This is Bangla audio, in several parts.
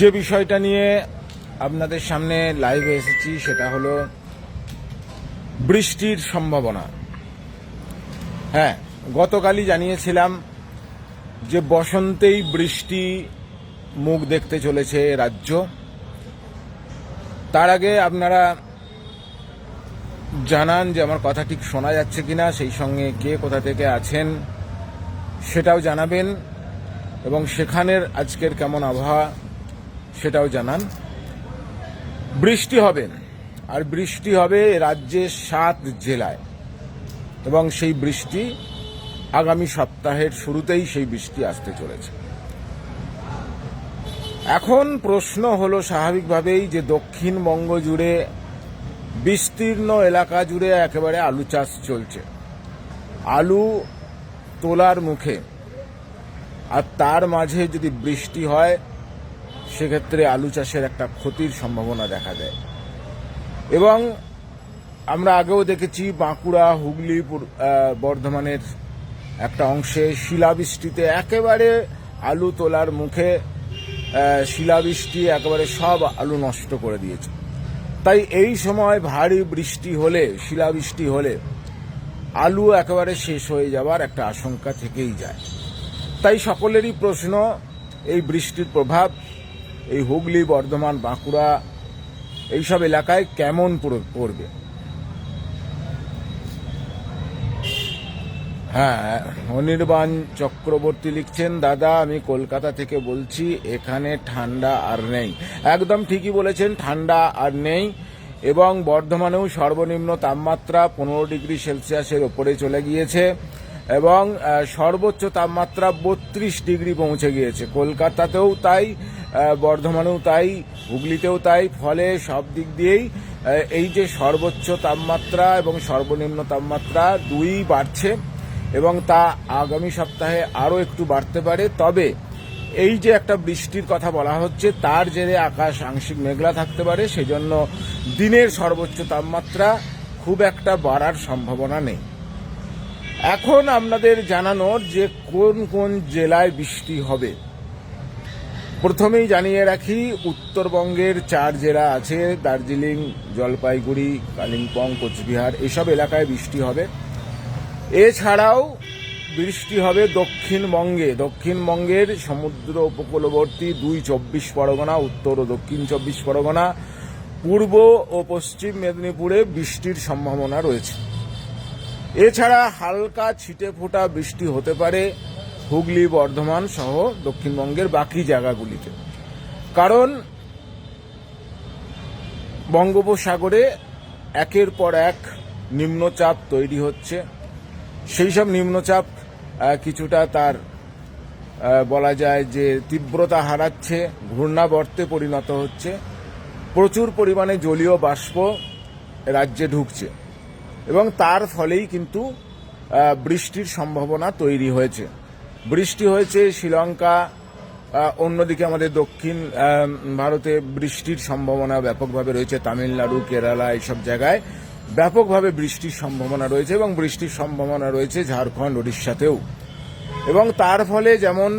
যে বিষয়টা নিয়ে আপনাদের সামনে লাইভে এসেছি, সেটা হলো বৃষ্টির সম্ভাবনা। হ্যাঁ গতকালই জানিয়েছিলাম যে বসন্তেই বৃষ্টি মুখ দেখতে চলেছে রাজ্য। তার আগে আপনারা জানান যে আমার কথা ঠিক শোনা যাচ্ছে কিনা, সেই সঙ্গে কে কোথা থেকে আছেন সেটাও জানাবেন। এবং সেখানের আজকের কেমন আবহাওয়া সেটাও জানান। বৃষ্টি হবে, আর বৃষ্টি হবে রাজ্যের সাত জেলায়। এবং সেই বৃষ্টি আগামী সপ্তাহের শুরুতেই সেই বৃষ্টি আসতে চলেছে। এখন প্রশ্ন হলো স্বাভাবিকভাবেই যে দক্ষিণবঙ্গ জুড়ে বিস্তীর্ণ এলাকা জুড়ে একেবারে আলু চাষ চলছে। আলু তোলার মুখে। আর তার মাঝে যদি বৃষ্টি হয় সেক্ষেত্রে আলু চাষের একটা ক্ষতির সম্ভাবনা দেখা দেয়। এবং আমরা আগেও দেখেছি বাঁকুড়া, হুগলি বর্ধমানের একটা অংশে শিলাবৃষ্টিতে একেবারে আলু তোলার মুখে শিলাবৃষ্টি একেবারে সব আলু নষ্ট করে দিয়েছে। তাই এই সময় ভারী বৃষ্টি হলে, শিলাবৃষ্টি হলে আলু একেবারে শেষ হয়ে যাওয়ার একটা আশঙ্কা থেকেই যায়। তাই সকলেরই প্রশ্ন, এই বৃষ্টির প্রভাব এই হুগলি, বর্ধমান, বাঁকুড়া, এইসব এলাকায় কেমন পড়- পড়বে? হ্যাঁ অনির্বাণ চক্রবর্তী লিখছেন, দাদা, আমি কলকাতা থেকে বলছি, এখানে ঠান্ডা আর নেই। একদম ঠিকই বলেছেন, ঠান্ডা আর নেই, এবং বর্ধমানেও সর্বনিম্ন তাপমাত্রা পনেরো ডিগ্রি সেলসিয়াসের ওপরে চলে গিয়েছে। এবং সর্বোচ্চ তাপমাত্রা বত্রিশ ডিগ্রি পৌঁছে গিয়েছে। কলকাতাতেও তাই বর্ধমানেও তাই, হুগলিতেও তাই, ফলে সব দিক দিয়েই এই যে সর্বোচ্চ তাপমাত্রা এবং সর্বনিম্ন তাপমাত্রা দুই বাড়ছে এবং তা আগামী সপ্তাহে আরও একটু বাড়তে পারে। তবে এই যে একটা বৃষ্টির কথা বলা হচ্ছে, তার জেরে আকাশ আংশিক মেঘলা থাকতে পারে। সেজন্য দিনের সর্বোচ্চ তাপমাত্রা খুব একটা বাড়ার সম্ভাবনা নেই। এখন আপনাদের জানানোর যে কোন কোন জেলায় বৃষ্টি হবে। প্রথমেই জানিয়ে রাখি, উত্তরবঙ্গের চার জেলা আছে, দার্জিলিং, জলপাইগুড়ি, কালিম্পং, কোচবিহার, এসব এলাকায় বৃষ্টি হবে। এছাড়াও বৃষ্টি হবে দক্ষিণবঙ্গে। দক্ষিণবঙ্গের সমুদ্র উপকূলবর্তী দুই চব্বিশ পরগনা, উত্তর ও দক্ষিণ চব্বিশ পরগনা, পূর্ব ও পশ্চিম মেদিনীপুরে বৃষ্টির সম্ভাবনা রয়েছে। এছাড়া হালকা ছিটে ফোটা বৃষ্টি হতে পারে হুগলি, বর্ধমান সহ দক্ষিণবঙ্গের বাকি জায়গাগুলিতে। কারণ বঙ্গোপসাগরে একের পর এক নিম্নচাপ তৈরি হচ্ছে। সেই সব নিম্নচাপ কিছুটা তার বলা যায় যে তীব্রতা হারাচ্ছে, ঘূর্ণাবর্তে পরিণত হচ্ছে। প্রচুর পরিমাণে জলীয় বাষ্প রাজ্যে ঢুকছে। এবং তার ফলেই কিন্তু বৃষ্টির সম্ভাবনা তৈরি হয়েছে। বৃষ্টি হয়েছে শ্রীলঙ্কা অন্যদিকে আমাদের দক্ষিণ ভারতে বৃষ্টির সম্ভাবনা ব্যাপকভাবে রয়েছে। তামিলনাড়ু, কেরালা এইসব জায়গায় ব্যাপকভাবে বৃষ্টির সম্ভাবনা রয়েছে এবং বৃষ্টির সম্ভাবনা রয়েছে ঝাড়খণ্ড উড়িষ্যাতেও এবং তার ফলে যেমন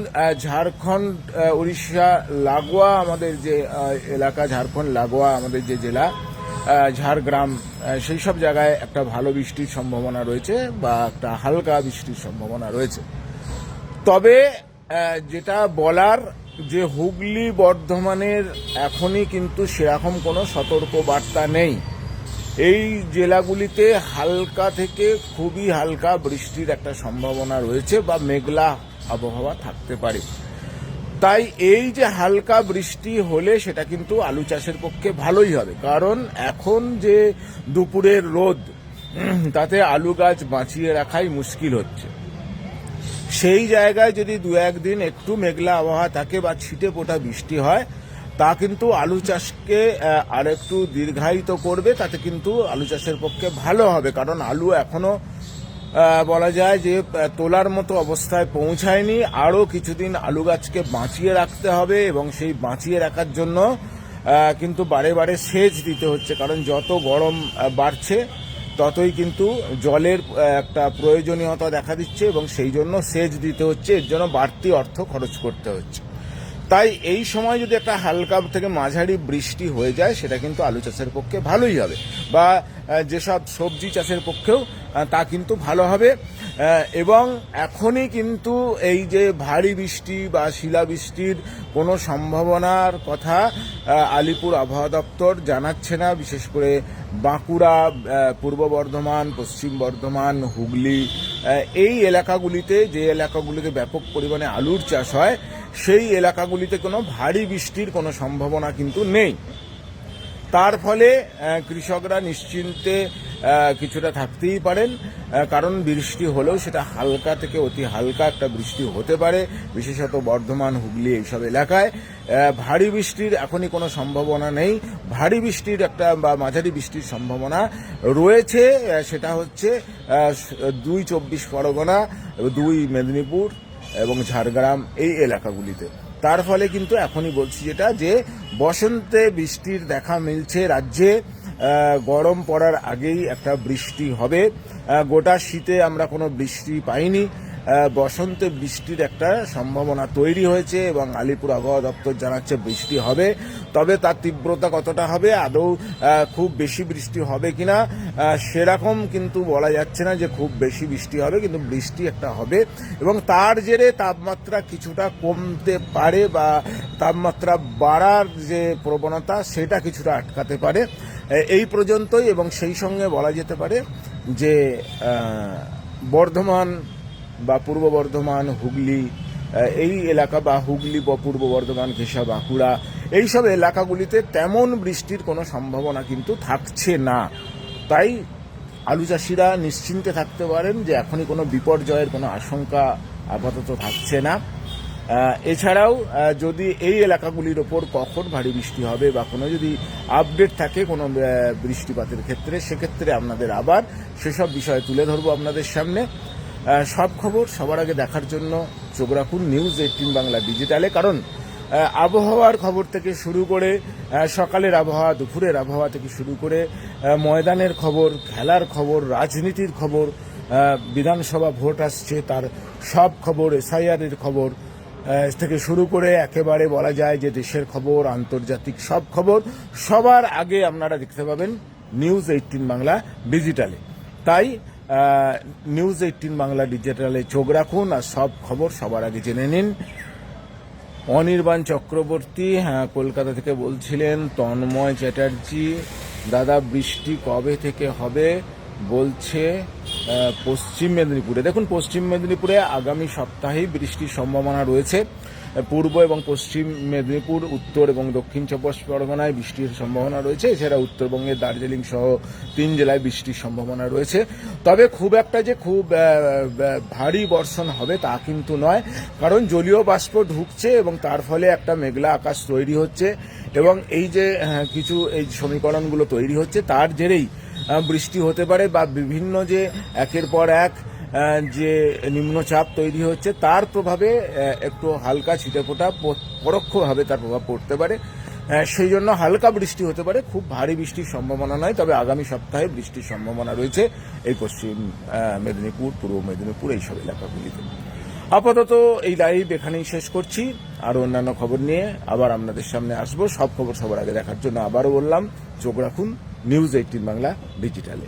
ঝাড়খণ্ড উড়িষ্যা লাগোয়া আমাদের যে এলাকা, ঝাড়খণ্ড, লাগোয়া আমাদের যে জেলা ঝাড়গ্রাম সেই সব জায়গায় একটা ভালো বৃষ্টির সম্ভাবনা রয়েছে বা একটা হালকা বৃষ্টির সম্ভাবনা রয়েছে। তবে যেটা বলার যে হুগলি বর্ধমানের এখনই কিন্তু সেরকম কোনো সতর্ক বার্তা নেই। এই জেলাগুলিতে হালকা থেকে খুবই হালকা বৃষ্টির একটা সম্ভাবনা রয়েছে বা মেঘলা আবহাওয়া থাকতে পারে। তাই এই যে হালকা বৃষ্টি হলে সেটা কিন্তু আলু চাষের পক্ষে ভালোই হবে। কারণ এখন যে দুপুরের রোদ তাতে আলু গাছ বাঁচিয়ে রাখাই মুশকিল হচ্ছে। সেই জায়গায় যদি দু একদিন একটু মেঘলা আবহাওয়া থাকে বা ছিটে পোটা বৃষ্টি হয় তা কিন্তু আলু চাষকে আরেকটু দীর্ঘায়িত করবে তাতে কিন্তু আলু চাষের পক্ষে ভালো হবে। কারণ আলু এখনও আহ, বলা যায় যে তোলার মতো অবস্থায় পৌঁছায়নি। আরও কিছুদিন আলু গাছকে বাঁচিয়ে রাখতে হবে এবং সেই বাঁচিয়ে রাখার জন্য কিন্তু বারে বারে সেচ দিতে হচ্ছে, কারণ যত গরম বাড়ছে, ততই কিন্তু জলের একটা প্রয়োজনীয়তা দেখা দিচ্ছে এবং সেই জন্য সেচ দিতে হচ্ছে। এর জন্য বাড়তি অর্থ খরচ করতে হচ্ছে। তাই এই সময় যদি একটা হালকা থেকে মাঝারি বৃষ্টি হয়ে যায়, সেটা কিন্তু আলু চাষের পক্ষে ভালোই হবে। বা যেসব সবজি চাষের পক্ষেও তা কিন্তু ভালো হবে। এবং এখনই কিন্তু এই যে ভারী বৃষ্টি বা শিলাবৃষ্টির কোনো সম্ভাবনার কথা আলিপুর আবহাওয়া দপ্তর জানাচ্ছে না। বিশেষ করে বাঁকুড়া পূর্ব বর্ধমান, পশ্চিম বর্ধমান, হুগলি এই এলাকাগুলিতে, যে এলাকাগুলিতে ব্যাপক পরিমাণে আলুর চাষ হয় সেই এলাকাগুলিতে কোনো ভারী বৃষ্টির কোনো সম্ভাবনা কিন্তু নেই। তার ফলে কৃষকরা নিশ্চিন্তে কিছুটা থাকতেই পারেন। কারণ বৃষ্টি হলেও সেটা হালকা থেকে অতি হালকা একটা বৃষ্টি হতে পারে, বিশেষত বর্ধমান, হুগলি এইসব এলাকায়। ভারী বৃষ্টির এখনই কোনো সম্ভাবনা নেই। ভারী বৃষ্টির একটা বা মাঝারি বৃষ্টির সম্ভাবনা রয়েছে। সেটা হচ্ছে দুই চব্বিশ পরগনা, দুই মেদিনীপুর এবং ঝাড়গ্রাম এই এলাকাগুলিতে। তার ফলে কিন্তু এখনই বলছি যেটা যে, বসন্তে বৃষ্টির দেখা মিলছে রাজ্যে। গরম পড়ার আগেই একটা বৃষ্টি হবে। গোটা শীতে আমরা কোনো বৃষ্টি পাইনি। বসন্তে বৃষ্টির একটা সম্ভাবনা তৈরি হয়েছে এবং আলিপুর আবহাওয়া দপ্তর জানাচ্ছে বৃষ্টি হবে। তবে তার তীব্রতা কতটা হবে আদৌ খুব বেশি বৃষ্টি হবে কিনা সেরকম কিন্তু বলা যাচ্ছে না যে খুব বেশি বৃষ্টি হবে, কিন্তু বৃষ্টি একটা হবে। এবং তার জেরে তাপমাত্রা কিছুটা কমতে পারে বা তাপমাত্রা বাড়ার যে প্রবণতা, সেটা কিছুটা আটকাতে পারে। এই পর্যন্তই এবং সেই সঙ্গে বলা যেতে পারে যে বর্ধমান বা পূর্ব বর্ধমান, হুগলি এই এলাকা বা হুগলি বা পূর্ব বর্ধমান, ঘেঁষা, বাঁকুড়া, এইসব এলাকাগুলিতে তেমন বৃষ্টির কোনো সম্ভাবনা কিন্তু থাকছে না। তাই আলু চাষিরা নিশ্চিন্তে থাকতে পারেন যে এখনই কোনো বিপর্যয়ের কোনো আশঙ্কা আপাতত থাকছে না। এছাড়াও যদি এই এলাকাগুলির ওপর কখন ভারী বৃষ্টি হবে বা কোনো যদি আপডেট থাকে কোনো বৃষ্টিপাতের ক্ষেত্রে, সেক্ষেত্রে আপনাদের আবার সেসব বিষয় তুলে ধরবো আপনাদের সামনে। সব খবর সবার আগে দেখার জন্য চোখ রাখুন নিউজ এইটিন বাংলা ডিজিটালে, কারণ আবহাওয়ার খবর থেকে শুরু করে সকালের আবহাওয়া, দুপুরের আবহাওয়া থেকে শুরু করে ময়দানের খবর, খেলার খবর, রাজনীতির খবর বিধানসভা ভোট আসছে, তার সব খবর, এসআইআরের খবর থেকে শুরু করে একেবারে বলা যায় যে দেশের খবর, আন্তর্জাতিক সব খবর, সবার আগে আপনারা দেখতে পাবেন নিউজ এইটিন বাংলা ডিজিটালে। তাই নিউজ এইটিন বাংলা ডিজিটালে চোখ রাখুন আর সব খবর সবার আগে জেনে নিন। অনির্বাণ চক্রবর্তী হ্যাঁ কলকাতা থেকে বলছিলেন, তন্ময় চ্যাটার্জি, দাদা, বৃষ্টি কবে থেকে হবে? বলছে পশ্চিম মেদিনীপুরে। দেখুন, পশ্চিম মেদিনীপুরে আগামী সপ্তাহেই বৃষ্টির সম্ভাবনা রয়েছে। পূর্ব এবং পশ্চিম মেদিনীপুর, উত্তর এবং দক্ষিণ চব্বিশ পরগনায় বৃষ্টির সম্ভাবনা রয়েছে, এছাড়া উত্তরবঙ্গের দার্জিলিং সহ তিন জেলায় বৃষ্টির সম্ভাবনা রয়েছে। তবে খুব একটা যে খুব ভারী বর্ষণ হবে তা কিন্তু নয়, কারণ জলীয় বাষ্প ঢুকছে এবং তার ফলে একটা মেঘলা আকাশ তৈরি হচ্ছে এবং এই যে কিছু এই সমীকরণগুলো তৈরি হচ্ছে, তার জেরেই বৃষ্টি হতে পারে বা বিভিন্ন যে একের পর এক যে নিম্নচাপ তৈরি হচ্ছে, তার প্রভাবে একটু হালকা ছিটেফোঁটা পরোক্ষভাবে তার প্রভাব পড়তে পারে। সেই জন্য হালকা বৃষ্টি হতে পারে। খুব ভারী বৃষ্টির সম্ভাবনা নয়, তবে আগামী সপ্তাহে বৃষ্টির সম্ভাবনা রয়েছে এই পশ্চিম মেদিনীপুর, পূর্ব মেদিনীপুর এইসব এলাকাগুলিতে। আপাতত এই লাইভ এখানেই শেষ করছি। আর অন্যান্য খবর নিয়ে আবার আপনাদের সামনে আসব। সব খবর সবার আগে দেখার জন্য আবারও বললাম, চোখ রাখুন নিউজ এইটিন বাংলা ডিজিটালে